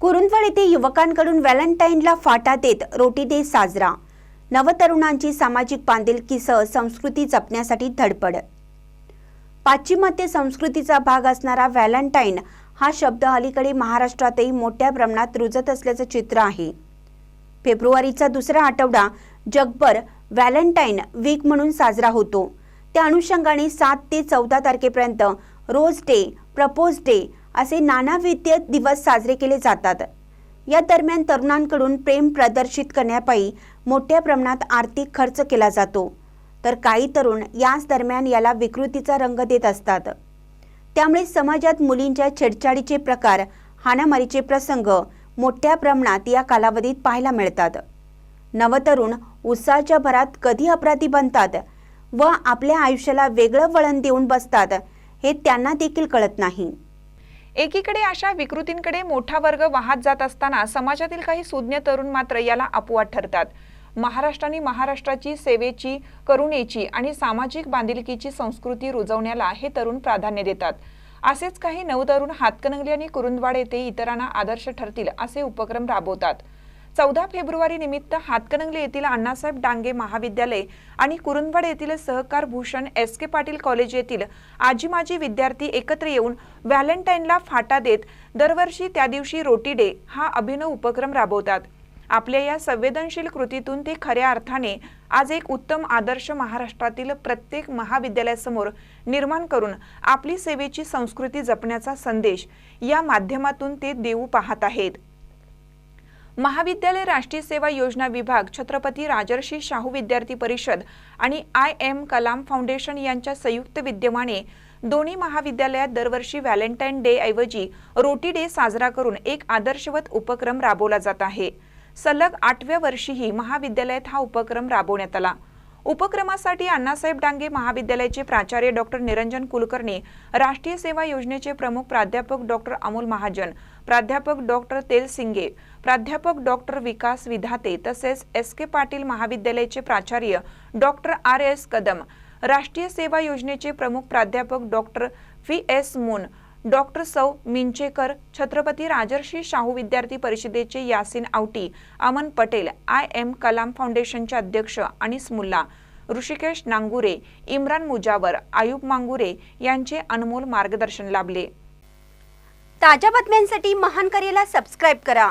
कुरुंदवड येथे युवकांकडून व्हॅलेंटाईनला फाटा देत रोटी डे साजरा. नवतरुणांची सामाजिक बांधिलकीसह संस्कृती जपण्यासाठी धडपड. पाश्चिमात्य संस्कृतीचा भाग असणारा व्हॅलेंटाईन हा शब्द अलीकडे महाराष्ट्रातही मोठ्या प्रमाणात रुजत असल्याचं चित्र आहे. फेब्रुवारीचा दुसरा आठवडा जगभर व्हॅलेंटाईन वीक म्हणून साजरा होतो. त्या अनुषंगाने सात ते चौदा तारखेपर्यंत रोज डे प्रपोज डे असे नानाविध दिवस साजरे केले जातात. या दरम्यान तरुणांकडून प्रेम प्रदर्शित करण्यापायी मोठ्या प्रमाणात आर्थिक खर्च केला जातो. तर काही तरुण याच दरम्यान याला विकृतीचा रंग देत असतात. त्यामुळे समाजात मुलींच्या छेडछाडीचे प्रकार हाणामारीचे प्रसंग मोठ्या प्रमाणात या कालावधीत पाहायला मिळतात. नवतरुण उत्साहाच्या भरात कधी अपराधी बनतात व आपल्या आयुष्याला वेगळं वळण देऊन बसतात हे त्यांना देखील कळत नाही. एकीकडे अशा विकृतींकडे मोठा वर्ग वाहत जात असताना समाजातील काही सुज्ञ तरुण मात्र याला अपवाद ठरतात. महाराष्ट्राने महाराष्ट्राची सेवेची करुणेची आणि सामाजिक बांधिलकीची संस्कृती रुजवण्याला हे तरुण प्राधान्य देतात. असेच काही नवतरुण हातकणंगले आणि कुरुंदवाड येथे इतरांना आदर्श ठरतील असे उपक्रम राबवतात. चौदा फेब्रुवारी निमित्त हातकणंगले येथील अण्णासाहेब डांगे महाविद्यालय आणि कुरुंदवाड येथील Sahakar Bhushan S K Patil college येथील आजी माजी विद्यार्थी एकत्र येऊन व्हॅलेंटाईनला फाटा देत दरवर्षी त्या दिवशी रोटी डे हा अभिनव उपक्रम राबवतात. आपल्या या संवेदनशील कृतीतून ते खऱ्या अर्थाने आज एक उत्तम आदर्श महाराष्ट्रातील प्रत्येक महाविद्यालयासमोर निर्माण करून आपली सेवेची संस्कृती जपण्याचा संदेश या माध्यमातून ते देऊ पाहत आहेत. महाविद्यालय राष्ट्रीय सेवा योजना विभाग छत्रपती राजर्षी शाहू विद्यार्थी परिषद आणि आय एम कलाम फाउंडेशन यांच्या संयुक्त विद्यमाने दोन्ही महाविद्यालयात दरवर्षी व्हॅलेंटाईन डे ऐवजी रोटी डे साजरा करून एक आदर्शवत उपक्रम राबवला जात आहे. सलग आठव्या वर्षीही महाविद्यालयात हा उपक्रम राबवण्यात आला. उपक्रमासाठी अण्णासाहेब डांगे महाविद्यालयाचे प्राचार्य डॉक्टर निरंजन कुलकर्णी राष्ट्रीय सेवा योजनेचे प्रमुख प्राध्यापक डॉक्टर अमोल महाजन प्राध्यापक डॉक्टर तेल सिंगे प्राध्यापक डॉक्टर विकास विधाते तसेच एस के पाटील महाविद्यालयाचे प्राचार्य डॉक्टर आर एस कदम राष्ट्रीय सेवा योजनेचे प्रमुख प्राध्यापक doctor V S Moon doctor सौ मिंचेकर छत्रपती राजर्षी शाहू विद्यार्थी परिषदेचे यासिन आवटी अमन पटेल आय एम कलाम फाउंडेशनचे अध्यक्ष अनिस मुल्ला ऋषिकेश नांगुरे इम्रान मुजावर आयुब मांगुरे यांचे अनमोल मार्गदर्शन लाभले. ताज्या बातम्यांसाठी महान करेला सबस्क्राईब करा.